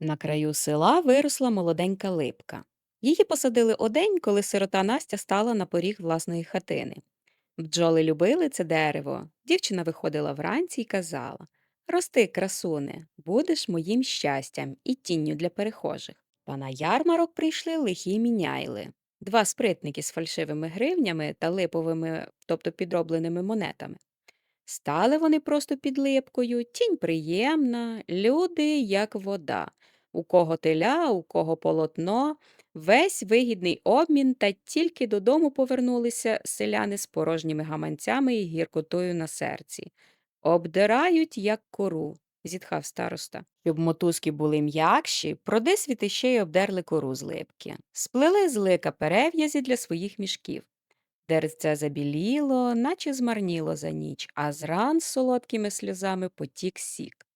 На краю села виросла молоденька липка. Її посадили одень, коли сирота Настя стала на поріг власної хатини. Бджоли любили це дерево. Дівчина виходила вранці і казала Рости, красуне, будеш моїм щастям і тінню для перехожих. Та на ярмарок прийшли лихі міняйли. Два спритники з фальшивими гривнями та липовими, тобто підробленими монетами. Стали вони просто під липкою, тінь приємна, люди, як вода. У кого теля, у кого полотно, весь вигідний обмін, та тільки додому повернулися селяни з порожніми гаманцями і гіркотою на серці. Обдирають, як кору, зітхав староста. Щоб мотузки були м'якші, продисвіти ще й обдерли кору з липки. Сплели з лика перев'язі для своїх мішків. Деревце забіліло, наче змарніло за ніч, а зран з солодкими сльозами потік сік.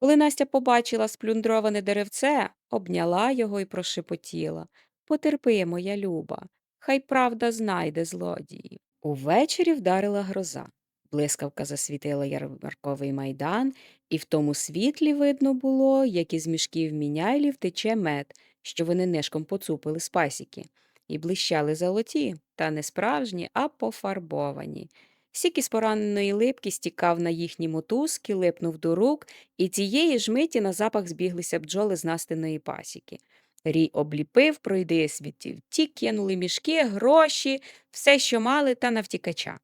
Коли Настя побачила сплюндроване деревце, обняла його і прошепотіла Потерпи, моя люба, хай правда знайде злодіїв. Увечері вдарила гроза. Блискавка засвітила ярмарковий майдан, і в тому світлі видно було, як із мішків міняйлів тече мед, що вони нишком поцупили з пасіки, і блищали золоті, та не справжні, а пофарбовані. Сік із пораненої липки стікав на їхні мотузки, липнув до рук, і цієї ж миті на запах збіглися бджоли з настиної пасіки. Рій обліпив пройди світів, ті кинули мішки, гроші, все, що мали, та навтікача.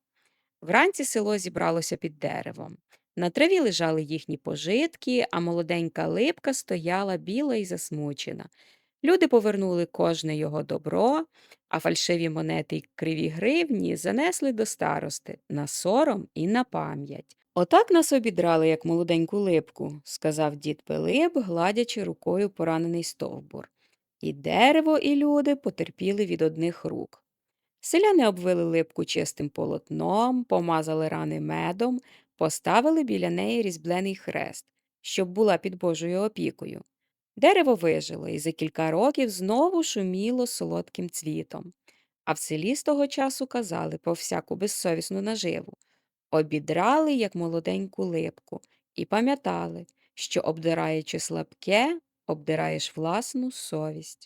Вранці село зібралося під деревом. На траві лежали їхні пожитки, а молоденька липка стояла біла і засмучена. Люди повернули кожне його добро, а фальшиві монети й криві гривні занесли до старости на сором і на пам'ять. Отак нас обідрали, як молоденьку липку, сказав дід Пилип, гладячи рукою поранений стовбур. І дерево, і люди потерпіли від одних рук. Селяни обвили липку чистим полотном, помазали рани медом, поставили біля неї різьблений хрест, щоб була під Божою опікою. Дерево вижило і за кілька років знову шуміло солодким цвітом. А в селі з того часу казали про всяку безсовісну наживу. Обідрали, як молоденьку липку, і пам'ятали, що, обдираючи слабке, обдираєш власну совість.